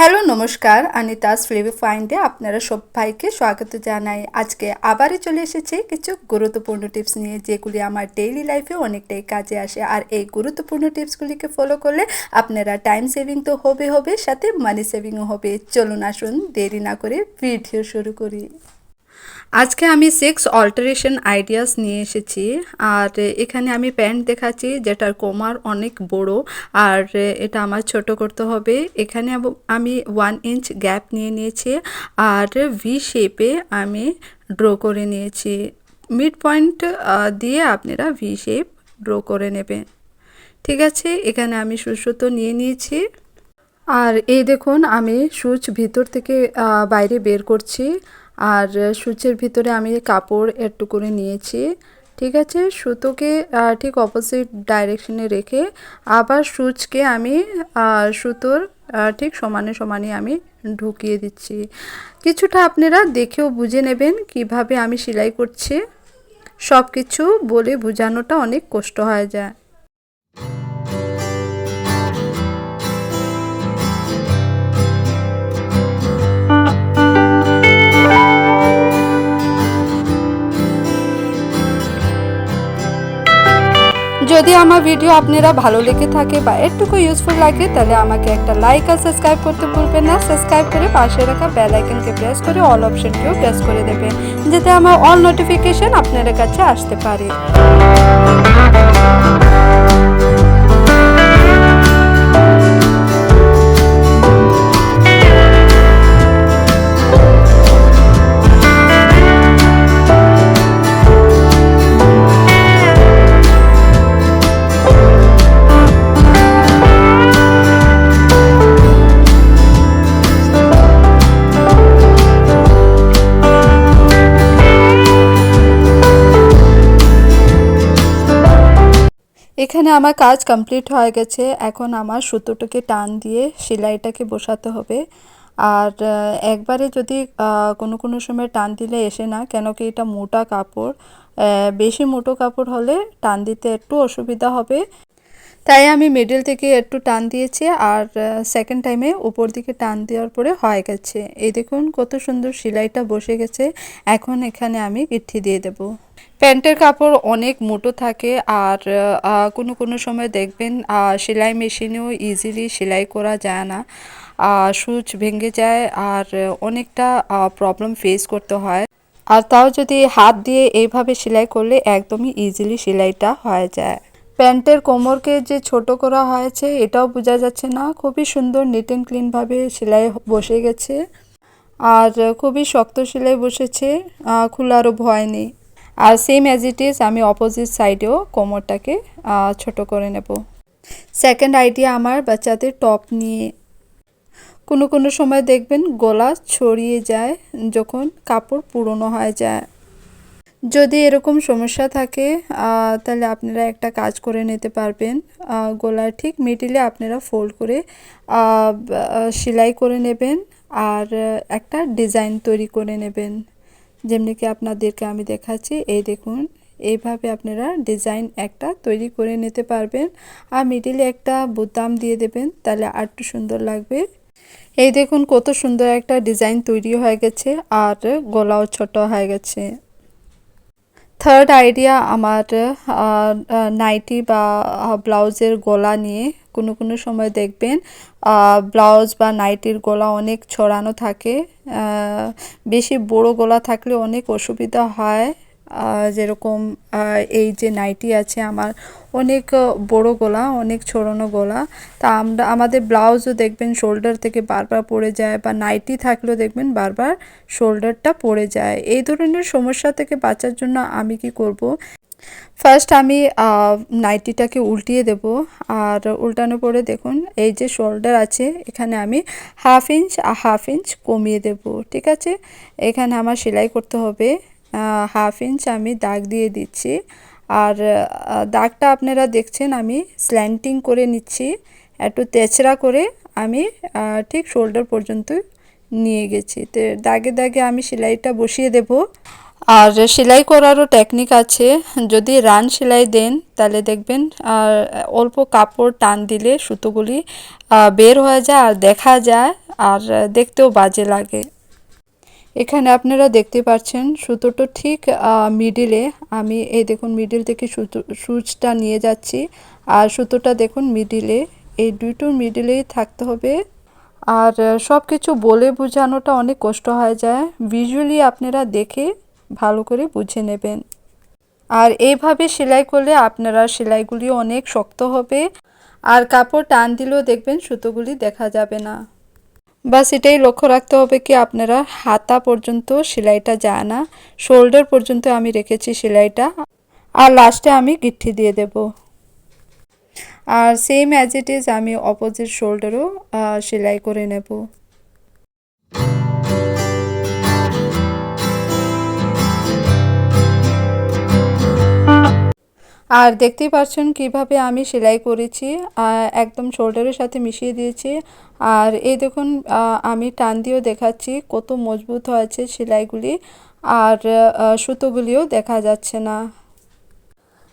Hello, নমস্কার। আনিতাস ফ্লেভি ফাইন্ডে আপনারা সবাইকে স্বাগত জানাই। আজকে আবারই চলে এসেছে কিছু গুরুত্বপূর্ণ টিপস নিয়ে, যেগুলি আমার ডেইলি লাইফে অনেকটাই কাজে আসে। আর এই গুরুত্বপূর্ণ টিপসগুলিকে ফলো করলে আপনারা টাইম সেভিং তো হবে হবে সাথে মানি সেভিংও হবে। চলুন আসুন, দেরি না করে ভিডিও শুরু করি। আজকে আমি সিক্স অল্টারেশন আইডিয়াস নিয়ে এসেছি, আর এখানে আমি প্যান্ট দেখাচ্ছি যেটার কোমার অনেক বড়, আর এটা আমার ছোট করতে হবে। এখানে আমি ওয়ান ইঞ্চ গ্যাপ নিয়ে নিয়েছি, আর ভি শেপে আমি ড্র করে নিয়েছি। মিড পয়েন্ট দিয়ে আপনারা ভি শেপ ড্র করে নেবেন। ঠিক আছে? এখানে আমি সুসুতো নিয়ে নিয়েছি। আর এই দেখুন, আমি সুচ ভিতর থেকে বাইরে বের করছি। আর সুচের ভিতরে আমি কাপড় একটু করে নিয়েছি, ঠিক আছে? সুতোকে ঠিক অপোজিট ডাইরেকশনে রেখে আবার সুচকে আমি সুতোর ঠিক সমানে সমানে আমি ঢুকিয়ে দিচ্ছি। কিছুটা আপনারা দেখেও বুঝে নেবেন কীভাবে আমি সেলাই করছি। সব কিছু বলে বোঝানোটা অনেক কষ্ট হয়ে যায়। যদি আমার ভিডিও আপনারা ভালো লেগে থাকে বা একটুকু ইউজফুল লাগে, তাহলে আমাকে একটা লাইক আর সাবস্ক্রাইব করতে ভুলবেন না। সাবস্ক্রাইব করে পাশে রাখা বেল আইকনকে প্রেস করে অল অপশনকেও প্রেস করে দেবেন, যাতে আমার অল নোটিফিকেশান আপনাদের কাছে আসতে পারে। এখানে আমার কাজ কমপ্লিট হয়ে গেছে। এখন আমার সুতোটাকে টান দিয়ে সেলাইটাকে বসাতে হবে। আর একবারে যদি কোনো কোনো সময় টান দিলে এসে না, কেন কি এটা মোটা কাপড়? বেশি মোটো কাপড় হলে টান দিতে একটু অসুবিধা হবে। তাই আমি মিডল থেকে একটু টান দিয়েছি আর সেকেন্ড টাইমে উপর দিকে টান দেওয়ার পরে হয়ে গেছে। এই দেখুন কত সুন্দর সেলাইটা বসে গেছে। এখন এখানে আমি গিঠি দিয়ে দেব। প্যান্টের কাপড় অনেক মোটো থাকে আর কোনো কোনো সময় দেখবেন সেলাই মেশিনেও ইজিলি সেলাই করা যায় না। সূচ ভেঙে যায় আর অনেকটা প্রবলেম ফেস করতে হয়। আর তাও যদি হাত দিয়ে এইভাবে সেলাই করলে একদমই ইজিলি সেলাইটা হয়ে যায়। প্যান্টের কোমরকে যে ছোট করা হয়েছে, এটাও বোঝা যাচ্ছে না। খুবই সুন্দর নিট অ্যান্ড ক্লিনভাবে সেলাই বসে গেছে। আর খুবই শক্ত সেলাই বসেছে খোলারও ভয় নেই। আর সেম অ্যাজ ইট ইজ আমি অপোজিট সাইডেও কোমরটাকে ছোট করে নেব। সেকেন্ড আইডিয়া আমার বাচ্চাদের টপ নিয়ে। কোনো কোনো সময় দেখবেন গলা ছড়িয়ে যায় যখন কাপড় পুরনো হয়ে যায়। যদি এরকম সমস্যা থাকে তাহলে আপনারা একটা কাজ করে নিতে পারবেন। গলার ঠিক মিডিলে আপনারা ফোল্ড করে সেলাই করে নেবেন। আর একটা ডিজাইন তৈরি করে নেবেন। যেমনি কি আপনাদেরকে আমি দেখাচ্ছি, এই দেখুন, এইভাবে আপনারা ডিজাইন একটা তৈরি করে নিতে পারবেন। আর মিডিলে একটা বোতাম দিয়ে দেবেন, তাহলে আরটু সুন্দর লাগবে। এই দেখুন, কত সুন্দর একটা ডিজাইন তৈরি হয়ে গেছে, আর গলাও ছোট হয়ে গেছে। থার্ড আইডিয়া আমার নাইটি বা ব্লাউজের গলা নিয়ে কোনো কোনো সময় দেখবেন ব্লাউজ বা নাইটির গলা অনেক ছড়ানো থাকে বেশি বড় গলা থাকলে অনেক অসুবিধা হয়। যেরকম এই যে নাইটি আছে আমার, অনেক বড় গলা, অনেক ছড়ানো গলা। তা আমরা, আমাদের ব্লাউজও দেখবেন শোল্ডার থেকে বারবার পড়ে যায় বা নাইটি থাকলেও দেখবেন বারবার শোল্ডারটা পড়ে যায়। এই ধরনের সমস্যা থেকে বাঁচার জন্য আমি কি করব? ফার্স্ট আমি নাইটিটাকে উল্টিয়ে দেব। আর উল্টানো পরে দেখুন, এই যে শোল্ডার আছে, এখানে আমি হাফ ইঞ্চ আর হাফ ইঞ্চ কমিয়ে দেব। ঠিক আছে? এখানে আমার সেলাই করতে হবে। হাফ ইঞ্চ আমি দাগ দিয়ে দিচ্ছি। আর দাগটা আপনারা দেখছেন, আমি স্ল্যান্টিং করে নিচ্ছি। একটু তেচড়া করে আমি ঠিক শোল্ডার পর্যন্ত নিয়ে গেছি। তো, দাগে দাগে আমি সেলাইটা বসিয়ে দেব। আর সেলাই করারও টেকনিক আছে। যদি রান সেলাই দেন, তাহলে দেখবেন অল্প কাপড় টান দিলে সুতোগুলি বের হয়ে যায় আর দেখা যায়, আর, দেখতেও বাজে লাগে। এখানে আপনারা দেখতে পাচ্ছেন সুতোটা ঠিক মিডিলে আমি এই দেখুন মিডিল থেকে সুতো, সুচটা নিয়ে যাচ্ছি। আর সুতোটা দেখুন মিডিলে এই দুটোর মিডিলেই থাকতে হবে। আর সব কিছু বলে বোঝানোটা অনেক কষ্ট হয়ে যায়। ভিজুয়ালি আপনারা দেখে ভালো করে বুঝে নেবেন। আর এইভাবে সেলাই করলে আপনারা সেলাইগুলি অনেক শক্ত হবে। আর কাপড় টান দিলেও দেখবেন সুতোগুলি দেখা যাবে না। বাস এটাই লক্ষ্য রাখতে হবে কি আপনারা হাতা পর্যন্ত সেলাইটা যায় না, শোল্ডার পর্যন্ত আমি রেখেছি সেলাইটা, আর লাস্টে আমি গিঠি দিয়ে দেব। আর সেম অ্যাজ ইট ইজ আমি অপোজিট শোল্ডারও সেলাই করে নেব। আর দেখতেই পাচ্ছেন কীভাবে আমি সেলাই করেছি একদম শোল্ডারের সাথে মিশিয়ে দিয়েছি। আর এই দেখুন আমি টান দিয়েও দেখাচ্ছি কত মজবুত হয়েছে সেলাইগুলি, আর সুতোগুলিও দেখা যাচ্ছে না।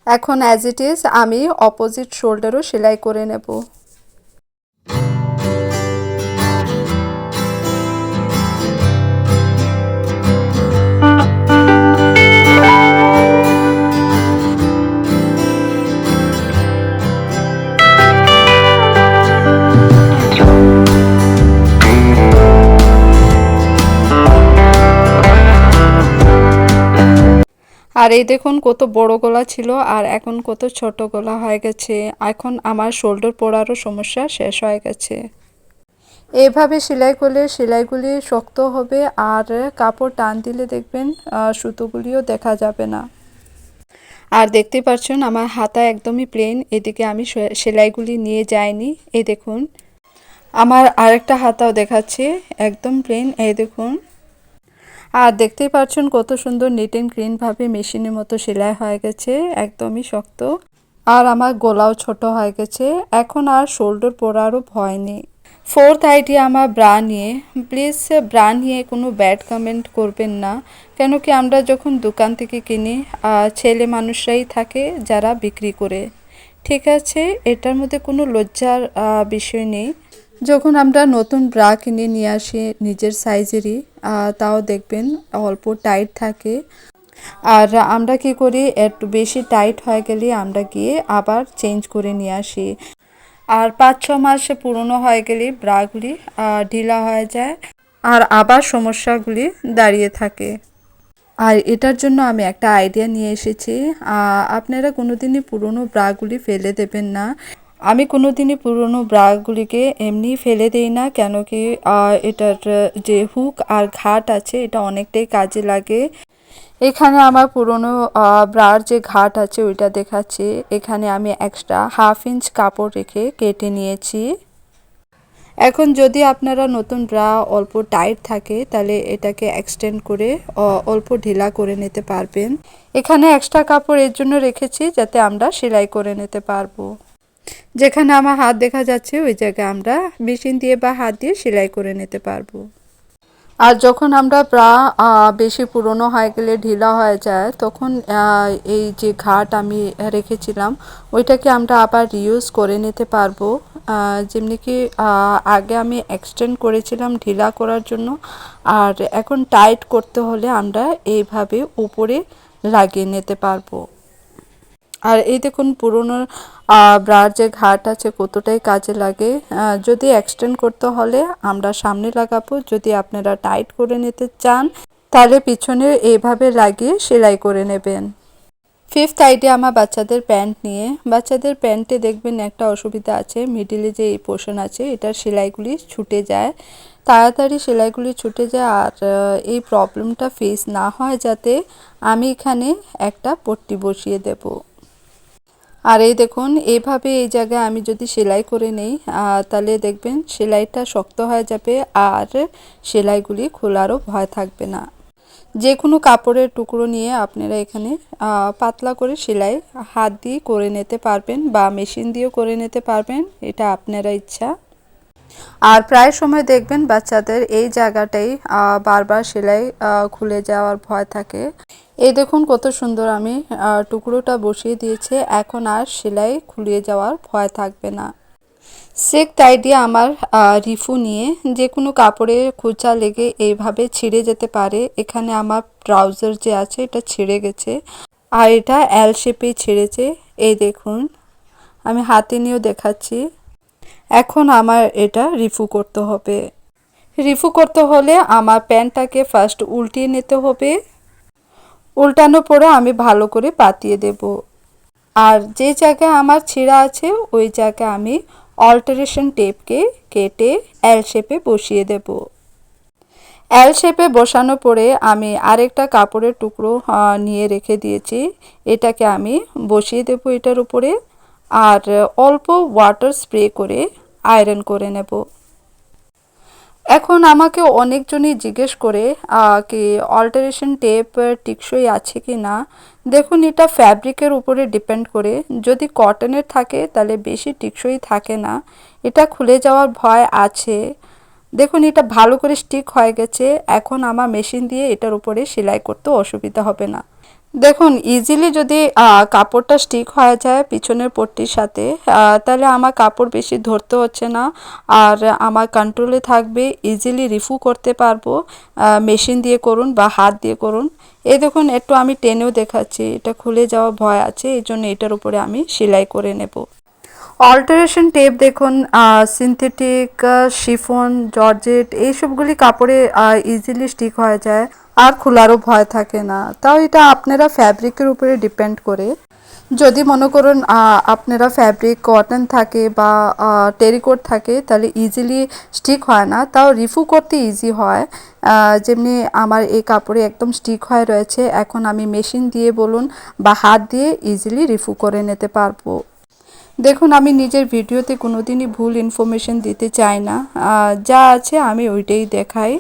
এখন অ্যাজ ইট ইজ আমি অপোজিট শোল্ডারও সেলাই করে নেব। আর এই দেখুন কত বড় গলা ছিল আর এখন কত ছোট গলা হয়ে গেছে। এখন আমার শোল্ডার পড়ারও সমস্যা শেষ হয়ে গেছে। এভাবে সেলাই করলে সেলাইগুলি শক্ত হবে আর কাপড় টান দিলে দেখবেন সুতোগুলিও দেখা যাবে না। আর দেখতে পাচ্ছেন আমার হাতা একদমই প্লেন এদিকে আমি সেলাইগুলি নিয়ে যাইনি। এই দেখুন, আমার আরেকটা হাতাও দেখাচ্ছে, একদম প্লেন এই দেখুন। আর দেখতেই পাচ্ছেন কত সুন্দর নিট অ্যান্ড ক্লিনভাবে মেশিনের মতো সেলাই হয়ে গেছে, একদমই শক্ত। আর আমার গলাও ছোট হয়ে গেছে, এখন আর শোল্ডার পরারও ভয় নেই। ফোর্থ আইডিয়া আমার ব্রা নিয়ে। প্লিজ ব্রা নিয়ে কোনো ব্যাড কমেন্ট করবেন না কেন কি আমরা যখন দোকান থেকে কিনি ছেলে মানুষরাই থাকে যারা বিক্রি করে। ঠিক আছে, এটার মধ্যে কোনো লজ্জার বিষয় নেই। যখন আমরা নতুন ব্রা কিনে নিয়ে আসি নিজের সাইজেরই তাও দেখবেন অল্প টাইট থাকে। আর আমরা কি করি, একটু বেশি টাইট হয়ে গেলে আমরা গিয়ে আবার চেঞ্জ করে নিয়ে আসি। আর পাঁচ, ছ মাসে পুরনো হয়ে গেলে ব্রাগুলি ঢিলা হয়ে যায় আর আবার সমস্যাগুলি দাঁড়িয়ে থাকে। আর এটার জন্য আমি একটা আইডিয়া নিয়ে এসেছি আপনারা কোনোদিনই পুরনো ব্রাগুলি ফেলে দেবেন না। আমি কোনোদিনই পুরনো ব্রাগুলিকে এমনি ফেলে দেই না কেন কি এটার যে হুক আর ঘাট আছে, এটা অনেকটাই কাজে লাগে। এখানে আমার পুরনো ব্রার যে ঘাট আছে, ওইটা দেখাচ্ছে। এখানে আমি এক্সট্রা হাফ ইঞ্চ কাপড় রেখে কেটে নিয়েছি। এখন যদি আপনারা নতুন ব্রা অল্প টাইট থাকে, তাহলে এটাকে এক্সটেন্ড করে অল্প ঢিলা করে নিতে পারবেন। এখানে এক্সট্রা কাপড় এর জন্য রেখেছি, যাতে আমরা সেলাই করে নিতে পারব। যেখানে আমার হাত দেখা যাচ্ছে, ওই জায়গায় আমরা মেশিন দিয়ে বা হাত দিয়ে সেলাই করে নিতে পারব। আর যখন আমরা ব্রা বেশি পুরনো হয়ে গেলে ঢিলা হয়ে যায়, তখন এই যে ঘাট আমি রেখেছিলাম, ওইটাকে আমরা আবার রিউজ করে নিতে পারব। যেমনি কি আগে আমি এক্সটেন্ড করেছিলাম ঢিলা করার জন্য, আর এখন টাইট করতে হলে আমরা এইভাবে উপরে লাগিয়ে নিতে পারব। আর এই দেখুন পুরনো ব্রার যে ঘাট আছে কতটাই কাজে লাগে। যদি এক্সটেন্ড করতে হলে আমরা সামনে লাগাবো। যদি আপনারা টাইট করে নিতে চান, তাহলে পিছনে এইভাবে লাগিয়ে সেলাই করে নেবেন। ফিফথ আইডিয়া আমার বাচ্চাদের প্যান্ট নিয়ে। বাচ্চাদের প্যান্টে দেখবেন একটা অসুবিধা আছে। মিডিলে যে এই পোর্শন আছে, এটার সেলাইগুলি ছুটে যায়। তাড়াতাড়ি সেলাইগুলি ছুটে যায় আর এই প্রবলেমটা ফেস না হয় যাতে আমি এখানে একটা পট্টি বসিয়ে দেবো। আর এই দেখুন এইভাবে এই জায়গায় আমি যদি সেলাই করে নেই তাহলে দেখবেন সেলাইটা শক্ত হয়ে যাবে আর সেলাইগুলি খোলারও ভয় থাকবে না। যে কোনো কাপড়ের টুকরো নিয়ে আপনারা এখানে পাতলা করে সেলাই হাত দিয়ে করে নিতে পারবেন বা মেশিন দিয়েও করে নিতে পারবেন, এটা আপনারা ইচ্ছা। আর প্রায় সময় দেখবেন বাচ্চাদের এই জায়গাটাই বারবার সেলাই খুলে যাওয়ার ভয় থাকে। এই দেখুন কত সুন্দর আমি টুকরোটা বসিয়ে দিয়েছে। এখন আর সেলাই খুলিয়ে যাওয়ার ভয় থাকবে না। সেক্ট আইডিয়া আমার রিফু নিয়ে যে কোনো কাপড়ে খোঁচা লেগে এইভাবে ছিঁড়ে যেতে পারে। এখানে আমার ট্রাউজার যে আছে এটা ছিঁড়ে গেছে। আর এটা এল শেপেই ছিঁড়েছে। এই দেখুন, আমি হাতে নিয়েও দেখাচ্ছি। এখন আমার এটা রিফু করতে হবে। রিফু করতে হলে আমার প্যান্টটাকে ফার্স্ট উল্টিয়ে নিতে হবে। উল্টানোর পরে আমি ভালো করে পাতিয়ে দেব। আর যে জায়গায় আমার ছিঁড়া আছে, ওই জায়গায় আমি অল্টারেশন টেপকে কেটে এল শেপে বসিয়ে দেব। এল শেপে বসানো পরে আমি আরেকটা কাপড়ের টুকরো নিয়ে রেখে দিয়েছি। এটাকে আমি বসিয়ে দেব এটার উপরে। আর অল্প ওয়াটার স্প্রে করে আয়রন করে নেব। এখন আমাকে অনেকজনই জিজ্ঞেস করে কি অল্টারেশন টেপ টিকসই আছে কি না? দেখুন, এটা ফ্যাব্রিকের উপরে ডিপেন্ড করে। যদি কটনের থাকে, তাহলে বেশি টিকসই থাকে না। এটা খুলে যাওয়ার ভয় আছে। দেখুন, এটা ভালো করে স্টিক হয়ে গেছে। এখন আমার মেশিন দিয়ে এটার উপরে সেলাই করতে অসুবিধা হবে না। দেখুন ইজিলি যদি কাপড়টা স্টিক হয়ে যায় পিছনের পট্টির সাথে তাহলে আমার কাপড় বেশি ধরতে হচ্ছে না। আর আমার কন্ট্রোলে থাকবে ইজিলি রিফু করতে পারব। মেশিন দিয়ে করুন বা হাত দিয়ে করুন। এই দেখুন, একটু আমি টেনেও দেখাচ্ছি। এটা খুলে যাওয়ার ভয় আছে, এই জন্য এটার উপরে আমি সেলাই করে নেব। অল্টারেশন টেপ দেখুন সিনথেটিক শিফন জর্জেট এইসবগুলি কাপড়ে ইজিলি স্টিক হয়ে যায়। আর খোলারও ভয় থাকে না। তাও এটা আপনারা ফ্যাব্রিকের উপরে ডিপেন্ড করে। যদি মনে করুন আপনারা ফ্যাব্রিক কটন থাকে বা টেরিকোট থাকে, তাহলে ইজিলি স্টিক হয় না। তাও রিফু করতে ইজি হয়। যেমনি আমার এই কাপড়ে একদম স্টিক হয়ে রয়েছে। এখন আমি মেশিন দিয়ে বলুন বা হাত দিয়ে ইজিলি রিফু করে নিতে পারব। দেখুন, আমি নিজের ভিডিওতে কোনোদিনই ভুল ইনফরমেশন দিতে চাই না। যা আছে আমি ওইটাই দেখাই।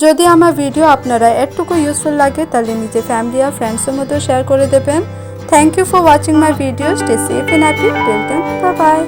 যদি আমার ভিডিও আপনারা একটুকু ইউজফুল লাগে, তাহলে নিজের ফ্যামিলি আর ফ্রেন্ডসের মধ্যে শেয়ার করে দেবেন। Thank you for watching my video stay safe and happy tell then bye